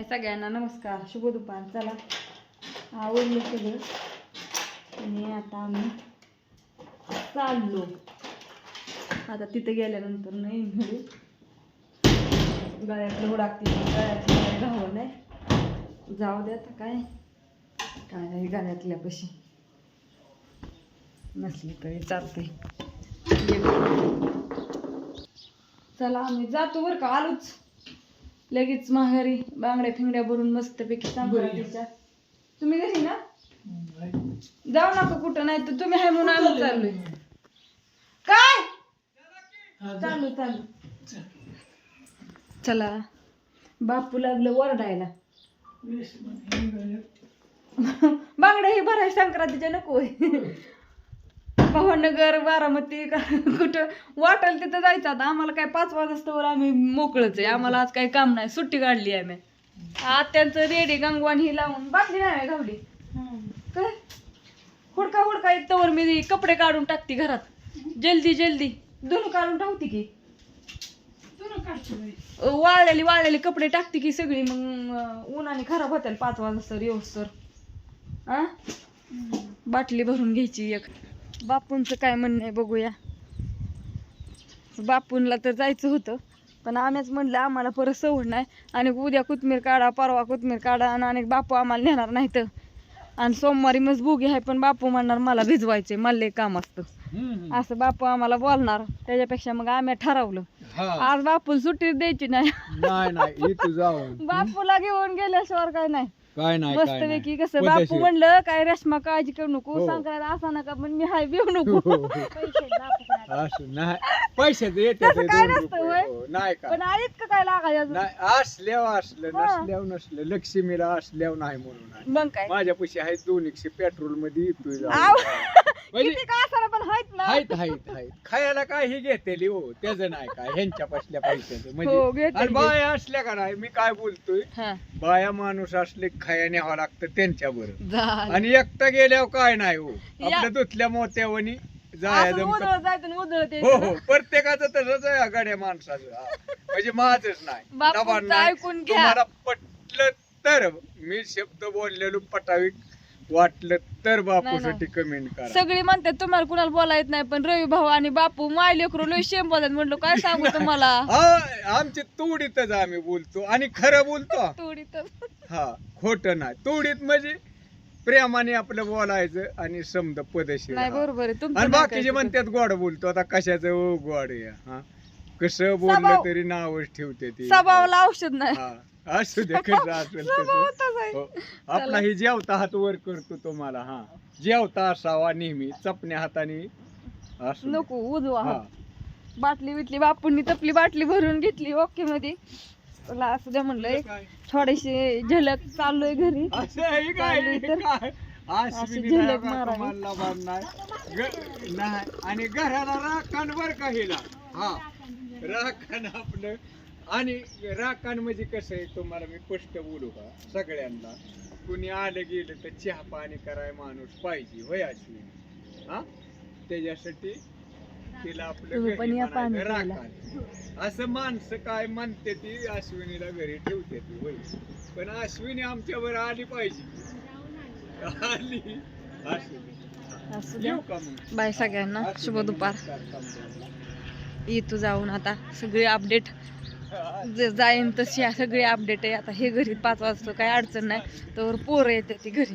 हाय सगळ्यांना नमस्कार. शुभ दुपार. चला. आवडलं सगळं आणि आता आम्ही चाललो. आता तिथे गेल्यानंतर नाही घरी गळ्यातलं हुडाकते गळ्यातलं काय घावं नाही जाऊ दे आता काय. काय नाही गळ्यातल्या पशी. नसली तरी चालते चला आम्ही जातो बरं का आलोच. लगेच माघारी बांगड्या फिंगड्या भरून मस्तपैकी संक्रांतीच्या तुम्ही घरी ना? जाऊ नका कुठं नाही तर तुम्ही आहे म्हणून आम्ही चाललोय. काय? चालू चालू. चला. बापू लागलं वरडायला बांगड्या ही भराय संक्रांतीच्या नको भावनगर बारामती का कुठं? वाटेल तिथं जायचं. आता आम्हाला काय पाच वाजतावर आम्ही मोकळच आहे. आम्हाला आज काही काम नाही. सुट्टी काढली आम्ही. आत्यांचं रेडी गंगवान ही लावून बाटली नाही गावली. काय? हुडका हुडका एक तवर मी कपडे काढून टाकते घरात. जल्दी जल्दी. दोन काढून टाकते की. वाळलेली वाळलेली कपडे टाकते की सगळी. मग उन्हाने खराब होतील पाच वाजता येऊस तर आ? बाटली भरून घ्यायची एक. बापूंचं काय म्हणणं आहे बघूया. बापूंला तर जायचं होतं पण आम्हीच म्हणलं आम्हाला परत सवड नाही. आणि उद्या कोथमीर काढा परवा कोथमीर काढा आणि अनेक बापू आम्हाला नेणार नाही तर आणि सोमवारी मग बुगी आहे पण बापू म्हणणार मला भिजवायचे मला काम असतं. असं बापू आम्हाला बोलणार त्याच्यापेक्षा मग आम्ही ठरवलं. आज बापू सुट्टी द्यायची नाही. नाही बापूला घेऊन गेल्याशिवाय काय नाही. काय नाही काय मस्तपैकी नाही. कसं बापू पद्धतशीर. म्हणलं काय रेशमा काळजी करू नको हो. संक्रांत असा नका पण मी हाय बिऊ नको हो, असं नाही पैशाचं येते तसं काय नसतं, होय? नाही का पण आलीच का काय लागायचं अजून? नाही असल्यावर असलं हा. नसल्यावर नसलं लक्ष्मीला असल्यावर नाही म्हणून. मग काय माझ्या पैसे आहेत दोन एकशे पेट्रोलमध्ये येतोय जाऊन. आव. म्हणजे किती का असायला पण आहेत ना आहेत आहेत आहेत खायला काय हे घेतेली हो त्याचं नाही काय ह्यांच्या पसल्या पैशाचं हो, म्हणजे घेतेली. आणि बाया असल्या का नाही मी काय बोलतोय हा, बाया माणूस असले खाया न्यावं लागतं त्यांच्या बरोबर झालं. आणि एकटा गेल्यावर काय नाही हो आपल्या असं उधळत जायचं आणि उधळत हो यायचं हो प्रत्येकाचं तसंच आहे गाड्या माणसाचं हा. म्हणजे माझच नाही बापूंचं दबाण नाही. ऐकून घ्या. तुम्हाला पटलं तर मी शब्द बोललेलो पटावीक वाटलं तर बापूसाठी कमेंट करा सगळी म्हणतात तुम्हाला कुणाला बोला येत नाही पण रवी भाऊ आणि बापू माय लेकरू लय शेम बोलतात. म्हणलं काय सांगू तुम्हाला? हा, आमची तोडीतच आम्ही बोलतो आणि खरं बोलतो. थोडी तर हा खोट नाही. तोडीत म्हणजे प्रेमाने आपलं बोलायचं आणि समद पदशीर नाही राहावं. बरोबर आहे. तुमचं आणि नाही बाकीचे काय म्हणतात गोड बोलतो. आता कशाचं ओ गोड आहे. हा. कसं बोललं तरी नावच ठेवते ती स्वभावाला औषध नाही हा असू दे कसं असेल स्वभाव आहे. हो. आपला ही जेवता हात वर करतो तुम्हाला हा जेवता असावा नेहमी चपण्या हाताने असू दे. नको उजवा हा. बाटली बिटली बापूंनी तपली बाटली भरून घेतली ओके मध्ये तुला असं द्या म्हणलंय काय? थोडीशी झलक चाललोय घरी असं आहे काय? चालू तर. काय? अशी अश्विनीला झलक राखा मारावी. मानला बांधणार. ग- नाही. आणि घराला राखण बर का हिला हा राखण आपलं. आणि राखण म्हणजे कसं आहे तुम्हाला मी स्पष्ट बोलू का? सगळ्यांना कुणी आलं गेलं तर चहा पाणी कराय माणूस पाहिजे होय अश्विनी? हा? त्याच्यासाठी तिला आपलं तुम्ही घरी पण या म्हणायचं पाणी प्यायला. राखण असं माणसं काय म्हणते ती अश्विनीला घरी ठेवते ती होय? पण अश्विनी आमच्यावर आली पाहिजे. आली. अश्विनी. असू द्या. येऊ का मग? बाय सगळ्यांना. शुभ दुपार. येतो जाऊन आता सगळी अपडेट जाईन तशी सगळी अपडेट आहे. आता हे घरी पाच वाजता काही अडचण नाही. तर पोरं येते ती घरी.